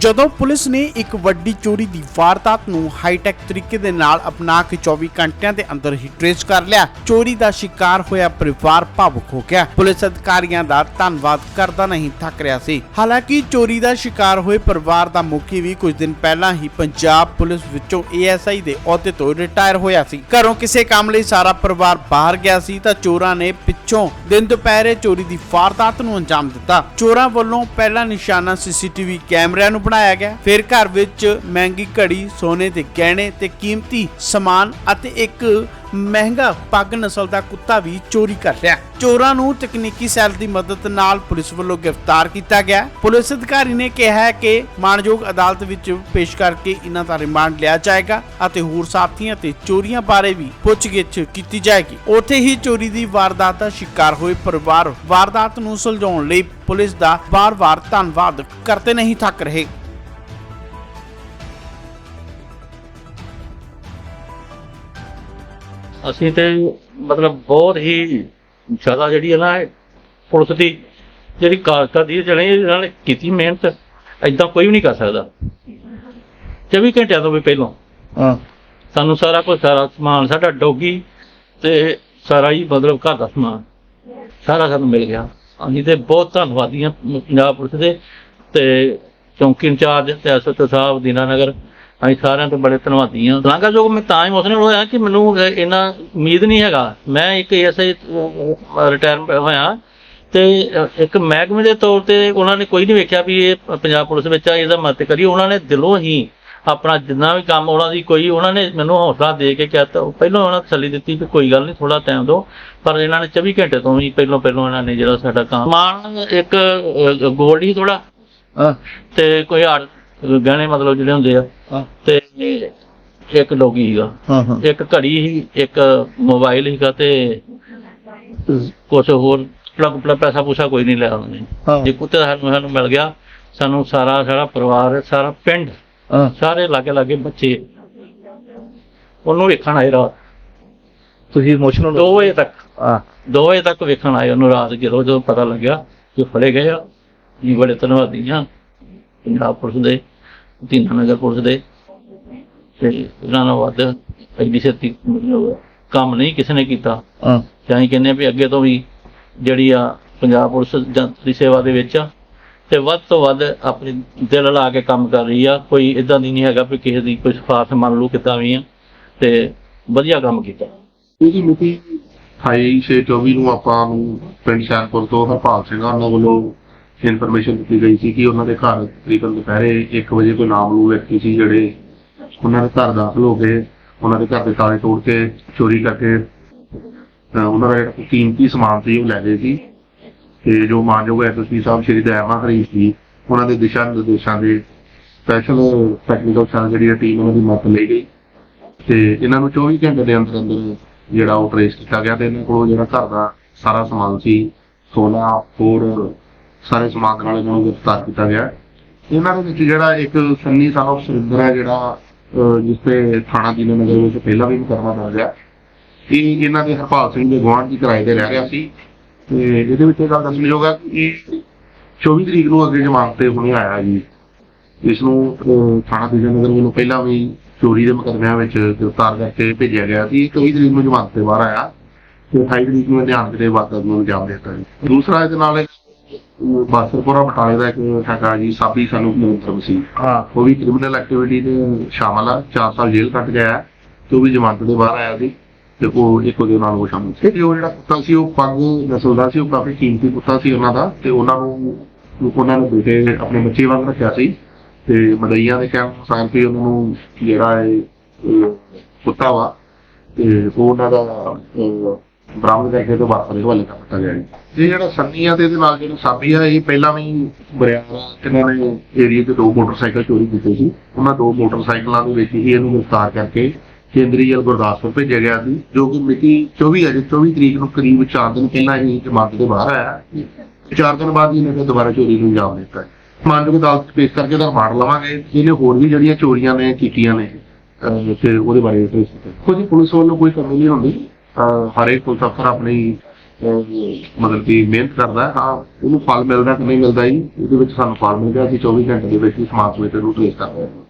ਜਦੋਂ ਪੁਲਿਸ ਨੇ ਇੱਕ ਵੱਡੀ ਚੋਰੀ ਦੀ ਵਾਰਦਾਤ ਨੂੰ ਹਾਈਟੈਕ ਤਰੀਕੇ ਦੇ ਨਾਲ ਅਪਣਾ ਕੇ 24 ਘੰਟਿਆਂ ਦੇ ਅੰਦਰ ਹੀ ਟ੍ਰੇਸ ਕਰ ਲਿਆ, ਚੋਰੀ ਦਾ ਸ਼ਿਕਾਰ ਹੋਇਆ ਪਰਿਵਾਰ ਭਾਵੁਕ ਹੋ ਗਿਆ। ਪੁਲਿਸ ਅਧਿਕਾਰੀਆਂ ਦਾ ਧੰਨਵਾਦ ਕਰਦਾ ਨਹੀਂ ਥੱਕ ਰਿਹਾ ਸੀ। ਹਾਲਾਂਕਿ ਚੋਰੀ ਦਾ ਸ਼ਿਕਾਰ ਹੋਏ ਪਰਿਵਾਰ ਦਾ ਮੁਖੀ ਵੀ ਕੁਝ ਦਿਨ ਪਹਿਲਾਂ ਹੀ ਪੰਜਾਬ ਪੁਲਿਸ ਵਿੱਚੋਂ ਏਐਸਆਈ ਦੇ ਅਹੁਦੇ ਤੋਂ ਰਿਟਾਇਰ ਹੋਇਆ ਸੀ। ਘਰੋਂ ਕਿਸੇ ਕੰਮ ਲਈ ਸਾਰਾ ਪਰਿਵਾਰ ਬਾਹਰ ਗਿਆ ਸੀ ਤਾਂ ਚੋਰਾਂ ਨੇ ਪਿੱਛੋਂ ਦਿਨ ਦੁਪਹਿਰੇ ਚੋਰੀ ਦੀ ਵਾਰਦਾਤ ਨੂੰ ਅੰਜਾਮ ਦਿੱਤਾ। ਚੋਰਾਂ ਵੱਲੋਂ ਪਹਿਲਾ ਨਿਸ਼ਾਨਾ, ਸੀਸੀਟੀਵੀ ਕੈਮਰਿਆਂ ਨੂੰ ਬਣਾਇਆ ਗਿਆ। ਫਿਰ ਘਰ ਵਿੱਚ ਮਹਿੰਗੀ ਘੜੀ, ਸੋਨੇ ਦੇ ਗਹਿਣੇ ਤੇ ਕੀਮਤੀ ਸਮਾਨ ਅਤੇ ਇੱਕ ਮਹਿੰਗਾ ਪੱਗ ਨਸਲ ਦਾ ਕੁੱਤਾ ਵੀ ਚੋਰੀ ਕਰ ਲਿਆ। ਚੋਰਾਂ ਨੂੰ ਤਕਨੀਕੀ ਸੈੱਲ ਦੀ ਮਦਦ ਨਾਲ ਪੁਲਿਸ ਵੱਲੋਂ ਗ੍ਰਿਫਤਾਰ ਕੀਤਾ ਗਿਆ। ਪੁਲਿਸ ਅਧਿਕਾਰੀ ਨੇ ਕਿਹਾ ਹੈ ਕਿ ਮਾਣਯੋਗ ਅਦਾਲਤ ਵਿੱਚ ਪੇਸ਼ ਕਰਕੇ ਇਹਨਾਂ ਦਾ ਰਿਮਾਂਡ ਲਿਆ ਜਾਏਗਾ ਅਤੇ ਹੋਰ ਸਾਥੀਆਂ ਤੇ ਚੋਰੀਆਂ ਬਾਰੇ ਵੀ ਪੁੱਛਗਿੱਛ ਕੀਤੀ ਜਾਏਗੀ। ਉੱਥੇ ਹੀ ਚੋਰੀ ਦੀ ਵਾਰਦਾਤ ਦਾ ਸ਼ਿਕਾਰ ਹੋਏ ਪਰਿਵਾਰ ਵਾਰਦਾਤ ਨੂੰ ਸੁਲਝਾਉਣ ਲਈ ਪੁਲਿਸ ਦਾ ਵਾਰ-ਵਾਰ ਧੰਨਵਾਦ ਕਰਦੇ ਨਹੀਂ ਥੱਕ ਰਹੇ। ਅਸੀਂ ਤੇ ਮਤਲਬ ਬਹੁਤ ਹੀ ਜ਼ਿਆਦਾ ਜਿਹੜੀ ਹੈ ਨਾ ਪੁਲਿਸ ਦੀ ਜਿਹੜੀ ਕਾਰਜਕਾਰੀ ਦੀ ਜਿਹੜੇ ਇਹਨਾਂ ਨੇ ਕੀਤੀ ਮਿਹਨਤ ਐਦਾਂ ਕੋਈ ਵੀ ਨਹੀਂ ਕਰ ਸਕਦਾ। 24 ਘੰਟਿਆਂ ਤੋਂ ਵੀ ਪਹਿਲਾਂ ਹਾਂ। ਸਾਨੂੰ ਸਾਰਾ ਕੁਝ ਸਾਰਾ ਸਮਾਨ ਸਾਡਾ ਡੋਗੀ ਤੇ ਸਾਰਾ ਹੀ ਮਤਲਬ ਘਰ ਦਾ ਸਮਾਨ ਸਾਰਾ ਸਾਨੂੰ ਮਿਲ ਗਿਆ। ਅਸੀਂ ਤੇ ਬਹੁਤ ਧੰਨਵਾਦੀ ਹਾਂ ਪੰਜਾਬ ਪੁਲਿਸ ਦੇ ਤੇ ਚੌਂਕੀ ਇੰਚਾਰਜ ਤੇ ਐਸਐਚਓ ਸਾਹਿਬ ਦੀਨਾਨਗਰ ਅਸੀਂ ਸਾਰਿਆਂ ਤੋਂ ਬੜੇ ਧੰਨਵਾਦੀ ਹਾਂ ਲਾਂਗਾ ਜੋ ਮੈਂ ਤਾਂ ਇਮੋਸ਼ਨਲ ਹੋਇਆ ਕਿ ਮੈਨੂੰ ਇਹ ਇੰਨਾ ਉਮੀਦ ਨਹੀਂ ਹੈਗਾ। ਮੈਂ ਇੱਕ ਐਸਆਈ ਰਿਟਾਇਰ ਹੋਇਆ ਤੇ ਇੱਕ ਮਹਿਕਮੇ ਦੇ ਤੌਰ ਤੇ ਉਹਨਾਂ ਨੇ ਕੋਈ ਨਹੀਂ ਵੇਖਿਆ ਵੀ ਇਹ ਪੰਜਾਬ ਪੁਲਿਸ ਵਿੱਚ ਆ ਇਹਦਾ ਮਦਦ ਕਰੀ ਉਹਨਾਂ ਨੇ ਦਿਲੋਂ ਹੀ ਆਪਣਾ ਜਿੰਨਾ ਵੀ ਕੰਮ ਉਹਨਾਂ ਦੀ ਕੋਈ ਉਹਨਾਂ ਨੇ ਮੈਨੂੰ ਹੌਸਲਾ ਦੇ ਕੇ ਕਹਿਤਾ ਪਹਿਲਾਂ ਉਹਨਾਂ ਤਸੱਲੀ ਦਿੱਤੀ ਕਿ ਕੋਈ ਗੱਲ ਨਹੀਂ ਥੋੜਾ ਟਾਈਮ ਦਿਓ। ਪਰ ਇਹਨਾਂ ਨੇ 24 ਘੰਟੇ ਤੋਂ ਵੀ ਪਹਿਲਾਂ ਪਹਿਲਾਂ ਇਹਨਾਂ ਨੇ ਜਿਹੜਾ ਸਾਡਾ ਕੰਮ ਸਮਾਨ ਇੱਕ ਗੋਲਡ ਹੀ ਥੋੜਾ ਹਾਂ। ਤੇ ਕੋਈ ਗਹਿਣੇ ਮਤਲਬ ਜਿਹੜੇ ਹੁੰਦੇ ਆ ਤੇ ਇੱਕ ਡੋਗੀ ਸੀਗਾ। ਹਾਂ ਹਾਂ। ਇੱਕ ਘੜੀ ਸੀ ਇੱਕ ਮੋਬਾਈਲ ਸੀਗਾ ਤੇ ਕੁਝ ਹੋਰ ਪਲੱਗ ਪਲੱਗ ਪੈਸਾ ਪੂਸਾ ਕੋਈ ਨਹੀਂ ਲਿਆ ਉਹਨੇ। ਜੇ ਕੁੱਤੇ ਦਾ ਸਾਨੂੰ ਸਾਨੂੰ ਮਿਲ ਗਿਆ ਸਾਨੂੰ ਸਾਰਾ ਸਾਰਾ ਪਰਿਵਾਰ ਸਾਰਾ ਪਿੰਡ ਸਾਰੇ ਲਾਗੇ ਲਾਗੇ ਬੱਚੇ। ਉਹਨੂੰ ਵੇਖਣ ਆਏ ਰਾਤ। ਤੁਸੀਂ ਇਮੋਸ਼ਨਲ 2 ਵਜੇ ਤੱਕ। ਹਾਂ। 2 ਵਜੇ ਤੱਕ ਵੇਖਣ ਆਏ ਉਹਨੂੰ ਰਾਤ ਜਦੋਂ ਜਦੋਂ ਪਤਾ ਲੱਗਿਆ ਕਿ ਫੜੇ ਗਏ ਆ। ਜੀ ਬੜੇ ਧੰਨਵਾਦੀ ਹਾਂ। ਪੰਜਾਬ ਪੁਲਿਸ ਦੇ ਦੀਨਾਨਗਰ ਪੁਲਿਸ ਦੇ ਤੇ ਇਹਨਾਂ ਨਾਲ ਵੱਧ ਛੇਤੀ ਮਤਲਬ ਕੰਮ ਨਹੀਂ ਕਿਸੇ ਨੇ ਕੀਤਾ ਹਾਂ ਅਸੀਂ ਕਹਿੰਦੇ ਵੀ ਅੱਗੇ ਤੋਂ ਵੀ ਜਿਹੜੀ ਆ ਪੰਜਾਬ ਪੁਲਿਸ ਜਨਤਾ ਦੀ ਸੇਵਾ ਦੇ ਵਿੱਚ ਤੇ ਵੱਧ ਤੋਂ ਵੱਧ ਆਪਣੀ ਦਿਲ ਲਾ ਕੇ ਕੰਮ ਕਰ ਰਹੀ ਆ ਕੋਈ ਇਦਾਂ ਦੀ ਨਹੀਂ ਹੈਗਾ ਵੀ ਕਿਸੇ ਦੀ ਕੋਈ ਸਿਫਾਰਿਸ਼ ਮੰਨ ਲਓ ਕਿੱਦਾਂ ਵੀ ਆ ਤੇ ਵਧੀਆ ਕੰਮ ਕੀਤਾ ਇਹਦੀ ਮਿਤੀ 28/6/24 ਨੂੰ ਆਪਾਂ ਨੂੰ ਪਿੰਡ ਸ਼ਾਨਪੁਰ ਤੋਂ ਹਰਪਾਲ ਸਿੰਘ ਉਹਨਾਂ ਵੱਲੋਂ ਇਨਫੋਰਮੇਸ਼ਨ ਦਿੱਤੀ ਗਈ ਸੀ ਕਿ ਉਹਨਾਂ ਦੇ ਘਰ ਤਕਰੀਬਨ ਦੁਪਹਿਰੇ 1 ਵਜੇ ਕੋਈ ਨਾਮਲੂ ਵਿਅਕਤੀ ਸੀ ਜਿਹੜੇ ਉਹਨਾਂ ਦੇ ਘਰ ਦਾਖਲ ਹੋ ਕੇ ਉਹਨਾਂ ਦੇ ਘਰ ਦੇ ਤਾਲੇ ਤੋੜ ਕੇ ਚੋਰੀ ਕਰਕੇ ਉਹਨਾਂ ਦਾ ਜਿਹੜਾ ਕੀਮਤੀ ਸਮਾਨ ਸੀ ਉਹ ਲੈ ਗਏ ਸੀ ਤੇ ਜੋ ਮਾਨਯੋਗ ਐਸਐਸਪੀ ਸਾਹਿਬ ਸ਼੍ਰੀ ਦਇਆਮਾ ਹਰੀਸ਼ ਜੀ, ਉਹਨਾਂ ਦੇ ਦਿਸ਼ਾ ਨਿਰਦੇਸ਼ਾਂ ਦੇ ਸਪੈਸ਼ਲ ਟੈਕਨੀਕਲ ਸੈੱਲ ਜਿਹੜੀ ਟੀਮ ਉਹਨਾਂ ਦੀ ਮਦਦ ਲਈ ਗਈ ਤੇ ਇਹਨਾਂ ਨੂੰ 24 ਘੰਟੇ ਦੇ ਅੰਦਰ ਅੰਦਰ ਜਿਹੜਾ ਉਹ ਟ੍ਰੇਸ ਕੀਤਾ ਗਿਆ ਤੇ ਇਹਨਾਂ ਕੋਲ ਜਿਹੜਾ ਘਰ ਦਾ ਸਾਰਾ ਸਮਾਨ ਸੀ, ਸੋਨਾ ਹੋਰ ਸਾਰੇ ਸਮਾਨ ਨਾਲ ਇਹਨਾਂ ਨੂੰ ਗ੍ਰਿਫਤਾਰ ਕੀਤਾ ਗਿਆ। ਇਹਨਾਂ ਦੇ ਵਿੱਚ ਜਿਹੜਾ ਇੱਕ ਸੰਨੀ ਸਾਹਿਬ ਸੁਰਿੰਦਰ ਹੈ ਜਿਹੜਾ ਜਿਸ ਤੇ ਥਾਣਾ ਦੀਨਾਨਗਰ ਵਿੱਚ ਪਹਿਲਾਂ ਵੀ ਮੁਕੱਦਮਾ ਦਰਜ ਹੈ। ਇਹ ਇਹਨਾਂ ਦੇ ਹਰਪਾਲ ਸਿੰਘ ਦੇ ਗੁਆਂਢ ਦੀ ਕਿਰਾਏ ਤੇ ਰਹਿ ਰਿਹਾ ਸੀ। ਤੇ ਇਹਦੇ ਵਿੱਚ ਇਹ ਗੱਲ ਦੱਸਣਯੋਗ ਹੈ ਕਿ ਇਹ 24 ਤਰੀਕ ਨੂੰ ਅੱਗੇ ਜ਼ਮਾਨਤ ਤੇ ਹੁਣੇ ਆਇਆ ਜੀ। ਇਸ ਨੂੰ ਅਹ, ਥਾਣਾ ਦੀਨਾਨਗਰ ਵੱਲੋਂ ਪਹਿਲਾਂ ਵੀ ਚੋਰੀ ਦੇ ਮੁਕੱਦਮਿਆਂ ਵਿੱਚ ਗ੍ਰਿਫਤਾਰ ਕਰਕੇ ਭੇਜਿਆ ਗਿਆ ਸੀ। 24 ਤਰੀਕ ਨੂੰ ਜ਼ਮਾਨਤ ਤੇ ਬਾਹਰ ਆਇਆ। ਤੇ 28 ਤਰੀਕ ਨੂੰ ਧਿਆਨ ਦੇ ਵਾਰਦਾਤ ਨੂੰ ਅੰਜਾਮ ਦਿੱਤਾ ਜੀ ਦੂਸਰਾ ਇਹਦੇ ਨਾਲ ਬਾਸਰਪੁਰਾ ਬਟਾਲੇ ਦਾ ਇੱਕ ਹੈਗਾ ਜੀ ਸਾਬੀ ਸਾਨੂੰ ਨਿਯੰਤਰਣ ਸੀ। ਹਾਂ। ਉਹ ਵੀ ਕ੍ਰਿਮੀਨਲ ਐਕਟੀਵਿਟੀ ਦੇ ਸ਼ਾਮਲ ਆ 4 ਸਾਲ ਜੇਲ੍ਹ ਕੱਟ ਗਿਆ ਹੈ ਤੇ ਉਹ ਵੀ ਜ਼ਮਾਨਤ ਦੇ ਬਾਹਰ ਆਇਆ ਸੀ ਤੇ ਉਹ ਇੱਕ ਉਹਦੇ ਨਾਲ ਉਹ ਸ਼ਾਮਲ ਸੀ। ਤੇ ਉਹ ਜਿਹੜਾ ਕੁੱਤਾ ਸੀ ਉਹ ਪੱਗ ਨਸਲ ਦਾ ਸੀ ਉਹ ਕਾਫੀ ਕੀਮਤੀ ਕੁੱਤਾ ਸੀ ਉਹਨਾਂ ਦਾ ਤੇ ਉਹਨਾਂ ਨੂੰ ਉਹਨਾਂ ਨੇ ਬੇਟੇ ਆਪਣੇ ਬੱਚੇ ਵਾਂਗ ਰੱਖਿਆ ਸੀ ਤੇ ਮਦਈਆਂ ਦੇ ਕਹਿਣ ਅਨੁਸਾਰ ਵੀ ਉਹਨਾਂ ਨੂੰ ਜਿਹੜਾ ਇਹ ਅਹ, ਕੁੱਤਾ ਵਾ ਤੇ ਉਹ ਉਹਨਾਂ ਦਾ ਬਰਾਮਦ ਕਰਕੇ ਤੇ ਵਾਪਸ ਦੇ ਹਵਾਲੇ ਕਰ ਦਿੱਤਾ ਗਿਆ ਜੀ ਇਹ ਜਿਹੜਾ ਸੰਨੀ ਆ ਤੇ ਇਹਦੇ ਨਾਲ ਜਿਹੜਾ ਸਾਬੀ ਆ, ਇਹ ਪਹਿਲਾਂ ਵੀ ਬਰਿਆਰਾ ਇਹਨਾਂ ਨੇ ਏਰੀਆ 'ਚ ਦੋ ਮੋਟਰਸਾਈਕਲ ਚੋਰੀ ਕੀਤੇ ਸੀ। ਉਹਨਾਂ ਦੋ ਮੋਟਰਸਾਈਕਲਾਂ ਦੇ ਵਿੱਚ ਹੀ ਇਹਨੂੰ ਗ੍ਰਿਫਤਾਰ ਕਰਕੇ ਕੇਂਦਰੀ ਜੇਲ੍ਹ ਗੁਰਦਾਸਪੁਰ ਭੇਜਿਆ ਗਿਆ ਸੀ, ਜੋ ਕਿ ਮਿਤੀ 24 ਅਜੇ 24 ਤਰੀਕ ਨੂੰ ਕਰੀਬ 4 ਦਿਨ ਪਹਿਲਾਂ ਹੀ ਜ਼ਮਾਨਤ ਦੇ ਬਾਹਰ ਆਇਆ ਚਾਰ ਦਿਨ ਬਾਅਦ ਹੀ ਇਹਨੇ ਫਿਰ ਦੁਬਾਰਾ ਚੋਰੀ ਨੂੰ ਅੰਜਾਮ ਦਿੱਤਾ ਮਾਨਯੋਗ ਅਦਾਲਤ 'ਚ ਪੇਸ਼ ਕਰਕੇ ਦਾ ਰਿਮਾਂਡ ਲਵਾਂਗੇ। ਇਹਨੇ ਹੋਰ ਵੀ ਜਿਹੜੀਆਂ ਚੋਰੀਆਂ ਨੇ, ਕੀਤੀਆਂ ਨੇ ਤੇ ਉਹਦੇ ਬਾਰੇ ਕੁਝ ਪੁਲਿਸ ਵੱਲੋਂ ਕੋਈ ਕਮੀ ਨਹੀਂ ਹੁੰਦੀ? ਅਹ, ਹਰੇਕ ਪੁਲਿਸ ਅਫਸਰ ਆਪਣੀ ਮਤਲਬ ਕਿ ਮਿਹਨਤ ਕਰਦਾ ਹੈ। ਹਾਂ ਉਹਨੂੰ ਫਲ ਮਿਲਦਾ ਕਿ ਨਹੀਂ ਮਿਲਦਾ ਜੀ ਇਹਦੇ ਵਿੱਚ ਸਾਨੂੰ ਫਲ ਮਿਲ ਗਿਆ। ਅਸੀਂ 24 ਘੰਟੇ ਦੇ ਵਿੱਚ ਹੀ ਸਮਾਜ ਵਿੱਚ ਨੂੰ ਟ੍ਰੇਸ ਕਰਦੇ ਹਾਂ।